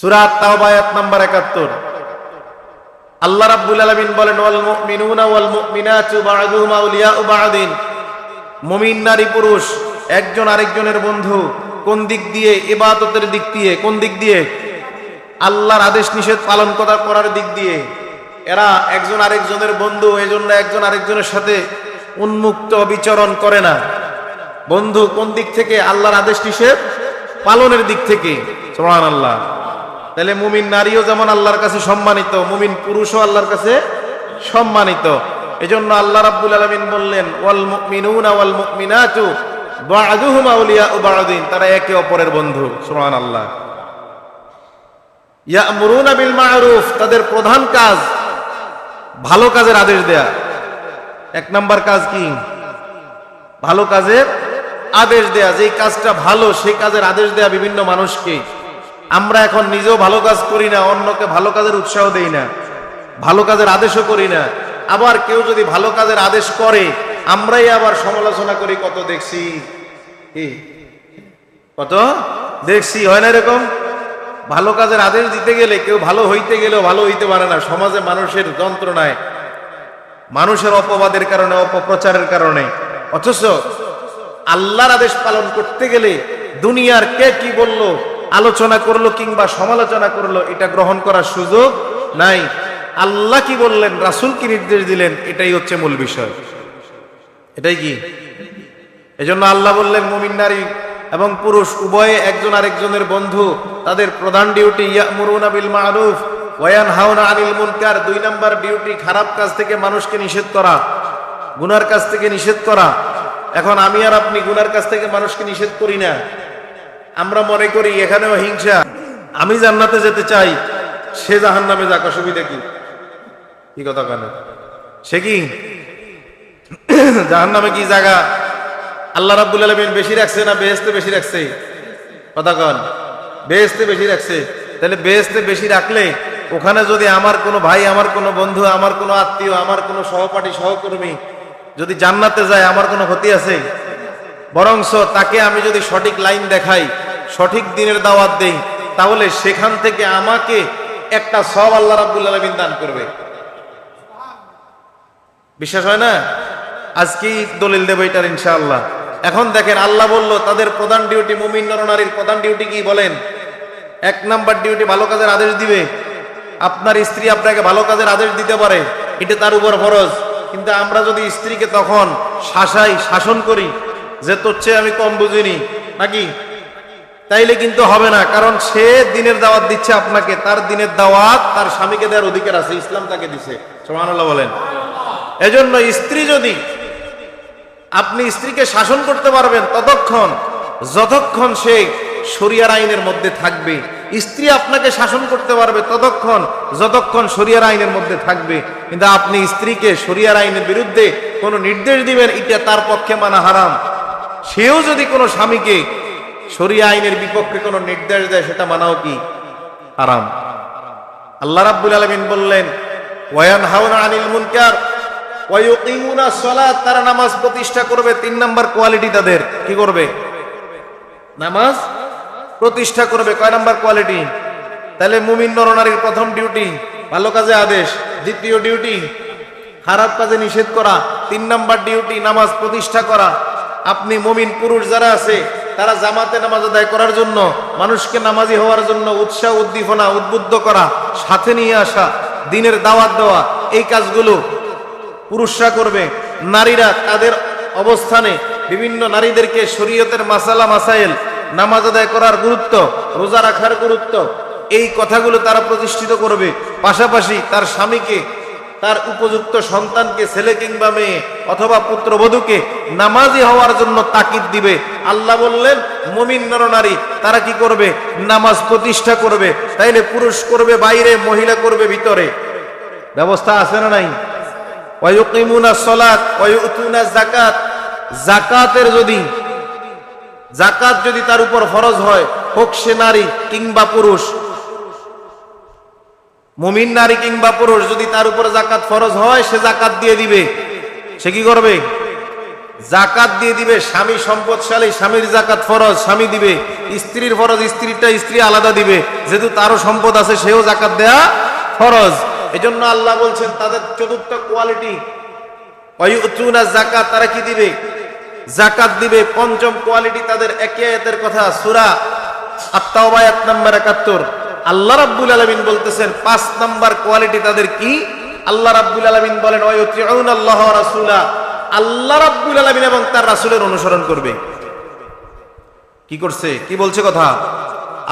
সুরাত তাওবায়াত বলেন নারী পুরুষ, একজন আরেকজনের বন্ধু, কোন দিক দিয়ে? দিক দিয়ে, কোন দিক দিয়ে? আল্লাহর আদেশ নিষেধ পালন করা, করার দিক দিয়ে। এরা একজন আরেকজনের বন্ধু, এজন্য একজন আরেকজনের সাথে উন্মুক্ত বিচরণ করে না। বন্ধু কোন দিক থেকে? আল্লাহর আদেশ নিষেধ পালনের দিক থেকে। সোহান আল্লাহ তাহলে মুমিন নারীও যেমন আল্লাহর কাছে সম্মানিত, মুমিন পুরুষও আল্লাহর কাছে সম্মানিত। এজন্য আল্লাহ রাব্বুল আলামিন বললেন, ওয়াল মুমিনুনা ওয়াল মুমিনাতু বা'দুহুম আউলিয়াউ বা'দিন। তারা একে অপরের বন্ধু, সুবহানাল্লাহ। ইয়ামুরুনা বিল মা'রুফ, তাদের প্রধান কাজ ভালো কাজের আদেশ দেয়া। এক নাম্বার কাজ কি? ভালো কাজের আদেশ দেয়া। যেই কাজটা ভালো, সেই কাজের আদেশ দেয়া বিভিন্ন মানুষকে। আমরা এখন নিজেও ভালো কাজ করি না, অন্যকে ভালো কাজের উৎসাহ দেই না, ভালো কাজের আদেশও করি না। আবার কেউ যদি ভালো কাজের আদেশ করে, আমরাই আবার সমালোচনা করি, কত দেখছি। কত? দেখছি, হয় না এরকম? ভালো কাজের আদেশ দিতে গেলে, কেউ ভালো হইতে গেলেও ভালো হইতে পারে না, সমাজে মানুষের যন্ত্রণায়, মানুষের অপবাদের কারণে, অপপ্রচারের কারণে। অথচ আল্লাহর আদেশ পালন করতে গেলে দুনিয়ার কে কি বলল আলোচনা করল কিংবা সমালোচনা করল, এটা গ্রহণ করার সুযোগ নাই। আল্লাহ কি বললেন? রাসুল কি নির্দেশ দিলেন? এটাই হচ্ছে মূল বিষয়। এটাই কি? এজন্য আল্লাহ বললেন, মুমিন নারী এবং পুরুষ, উভয়ে একজন আরেকজনের বন্ধু, তাদের প্রধান ডিউটি ইয়ামুরুনা বিল মারুফ ওয়ান হাওনা আনিল মুনকার। দুই নাম্বার ডিউটি, খারাপ কাজ থেকে মানুষকে নিষেধ করা, গুনার কাছ থেকে নিষেধ করা। এখন আমি আর আপনি গুনার কাছ থেকে মানুষকে নিষেধ করি না। আমরা মনে করি এখানেও হিংসা। আমি জান্নাতে যেতে চাই, সে জাহান নামে যাক, অসুবিধা কি? কি কথা কেন সে কি? জাহান নামে কি জায়গা? আল্লাহ রাব্বুল আলমিন বেশি রাখছে না বেহেস্তে বেশি রাখছে? কথা কন। বেহেস্তে বেশি রাখছে। তাহলে বেহেস্তে বেশি রাখলে ওখানে যদি আমার কোনো ভাই, আমার কোনো বন্ধু, আমার কোনো আত্মীয়, আমার কোনো সহপাঠী, সহকর্মী যদি জান্নাতে যায়, আমার কোনো ক্ষতি আছে? বরংস তাকে আমি যদি সঠিক লাইন দেখাই সঠিক দিনের দাওয়াত দেই, তাহলে সেখান থেকে আমাকে একটা সব আল্লাহ রাব্বুল আলমিন দান করবে। বিশ্বাস হয় না? আজকেই দলিল দেবো এটার ইনশাআল্লাহ। এখন দেখেন আল্লাহ বলল, তাদের প্রধান ডিউটি মুমিন নরনারীর প্রধান ডিউটি কি বলেন? এক নাম্বার ডিউটি ভালো কাজের আদেশ দিবে। আপনার স্ত্রী আপনাকে ভালো কাজের আদেশ দিতে পারে, এটা তার উপর ফরজ। কিন্তু আমরা যদি স্ত্রীকে তখন শাসাই শাসন করি, যে তোর চেয়ে আমি কম বুঝিনি, নাকি? তাইলে কিন্তু হবে না, কারণ সে দিনের দাওয়াত দিচ্ছে আপনাকে, তার দিনের দাওয়াত তার স্বামীকে দেওয়ার অধিকার আছে, ইসলাম তাকে দিছে। সোহানুল্লাহ বলেন। এজন্য স্ত্রী যদি আপনি স্ত্রীকে শাসন করতে পারবেন, ততক্ষণ, যতক্ষণ সে শরিয়ার আইনের মধ্যে থাকবে, স্ত্রী আপনাকে শাসন করতে পারবে, ততক্ষণ, যতক্ষণ শরিয়ার আইনের মধ্যে থাকবে, কিন্তু আপনি স্ত্রীকে শরিয়ার আইনের বিরুদ্ধে কোনো নির্দেশ দিবেন, এটা তার পক্ষে মানা হারাম। সেও যদি কোনো স্বামীকে শরিয়া আইনের বিপক্ষে কোনো নির্দেশ দেয়, সেটা মানাও কি? হারাম। আল্লাহ রাব্বুল আলামিন বললেন ওয়ান হাওনা আনিল মুনকার, ওয়ায়ুকিমুনা সলাত তারা নামাজ প্রতিষ্ঠা করবে, তিন নাম্বার কোয়ালিটি তাদের, কি করবে? নামাজ প্রতিষ্ঠা করবে, কয় নাম্বার কোয়ালিটি? তাহলে মুমিন নরনারীর প্রথম ডিউটি, ভালো কাজে আদেশ, দ্বিতীয় ডিউটি, খারাপ কাজে নিষেধ করা, তিন নাম্বার ডিউটি, নামাজ প্রতিষ্ঠা করা। আপনি মুমিন পুরুষ যারা আছে তারা জামাতে নামাজ আদায় করার জন্য, মানুষকে নামাজি হওয়ার জন্য উৎসাহ, উদ্দীপনা, উদ্বুদ্ধ করা, সাথে নিয়ে আসা, দিনের দাওয়াত দেওয়া, এই কাজগুলো পুরুষরা করবে। নারীরা তাদের অবস্থানে বিভিন্ন নারীদেরকে শরীয়তের মাসালা, মাসাইল, নামাজ আদায় করার গুরুত্ব, রোজা রাখার গুরুত্ব, এই কথাগুলো তারা প্রতিষ্ঠিত করবে। পাশাপাশি তার স্বামীকে তার উপযুক্ত সন্তানকে, ছেলে কিংবা মেয়ে, অথবা পুত্রবধূকে নামাজি হওয়ার জন্য তাকিদ দিবে। আল্লাহ বললেন, মমিন নরনারী, তারা কি করবে? নামাজ প্রতিষ্ঠা করবে, তাইলে পুরুষ করবে বাইরে, মহিলা করবে ভিতরে। ব্যবস্থা আছে না নাই? যাকাত। যাকাতের যদি জাকাত যদি তার উপর ফরজ হয়, হোক সে নারী কিংবা পুরুষ মুমিন নারী কিংবা পুরুষ, যদি তার উপর জাকাত ফরজ হয়, সে জাকাত দিয়ে দিবে। সে কি করবে? জাকাত দিয়ে দিবে, স্বামী সম্পদশালী, স্বামীর জাকাত ফরজ, স্বামী দিবে। স্ত্রীর ফরজ স্ত্রীটা স্ত্রী আলাদা দিবে। যেহেতু তারও সম্পদ আছে, সেও জাকাত দেয়া ফরজ। এজন্য আল্লাহ বলছেন, তাদের চতুর্থ কোয়ালিটি জাকাত তারা কি দিবে? জাকাত দিবে। পঞ্চম কোয়ালিটি তাদের একে কথা, সূরা আত-তাওবা আয়াত নাম্বার 71 আল্লাহ রাব্বুল আলামিন বলতেছেন, পাঁচ নাম্বার কোয়ালিটি তাদের কি? আল্লাহ রাব্বুল আলামিন বলেন আল্লাহ রাসূলা। আল্লাহ রাব্বুল আলামিন এবং তার রাসূলের অনুসরণ করবে। কি করছে? কি বলছে কথা?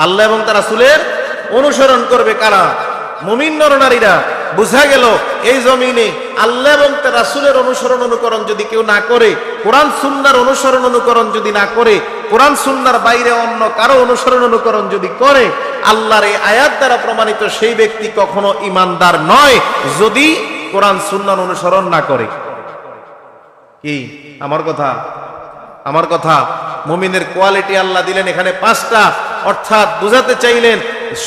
আল্লাহ এবং তার রাসূলের অনুসরণ করবে কারা? মুমিন নরনারীরা বুঝা গেল, এই জমিনে আল্লাহ এবং তার রাসূলের অনুসরণ অনুকরণ যদি কেউ না করে, কোরআন সুন্নাহর অনুসরণ অনুকরণ যদি না করে কোরআন সুন্নার বাইরে অন্য কারও অনুসরণ অনুকরণ যদি করে, আল্লাহর এই আয়াত দ্বারা প্রমাণিত সেই ব্যক্তি কখনো ইমানদার নয় যদি কোরআন সুন্নাহর অনুসরণ না করে। কি? আমার কথা? আমার কথা? মুমিনের কোয়ালিটি আল্লাহ দিলেন এখানে পাঁচটা। অর্থাৎ বুঝাতে চাইলেন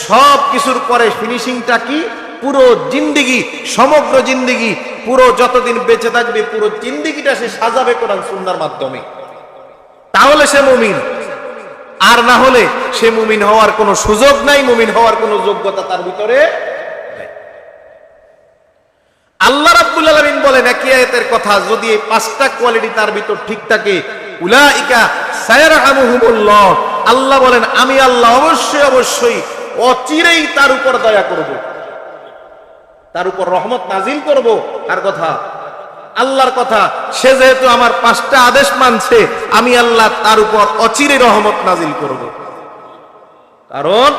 সব কিছুর পরে ফিনিশিংটা কি? পুরো জিন্দিগি, সমগ্র জিন্দিগি, পুরো যতদিন বেঁচে থাকবে পুরো জিন্দিগিটা সে সাজাবে কোরআন সুন্নার মাধ্যমে। তাহলে সে মুমিন। আর না হলে সে মুমিন হওয়ার কোনো সুযোগ নাই, মুমিন হওয়ার কোনো যোগ্যতা তার ভিতরে আল্লাহ রাব্বুল আলামিন বলেন একই আয়াতের কথা, যদি এই পাঁচটা কোয়ালিটি তার ভিতর ঠিক থাকে, উলাইকা সায়ারহামুহুমুল্লাহ। আল্লাহ বলেন, আমি আল্লাহ অবশ্যই অবশ্যই অচিরেই তার উপর দয়া করব। তার উপর রহমত নাজিল করব। আর কথা আল্লাহর কথা। সে যেহেতু আমার পাঁচটা আদেশ মানছে, আমি আল্লাহ তার উপর অচিরে রহমত নাজিল করব। কারণ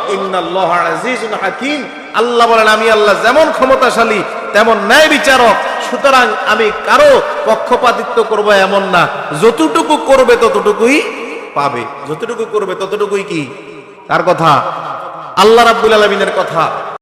হাকিম। আল্লাহ বলেন, আমি আল্লাহ যেমন ক্ষমতাশালী, তেমন ন্যায় বিচারক। সুতরাং আমি কারও পক্ষপাতিত্ব করব এমন না। যতটুকু করবে ততটুকুই পাবে। যতটুকু করবে ততটুকুই কি? তার কথা। আল্লাহ রাব্বুল আলমিনের কথা।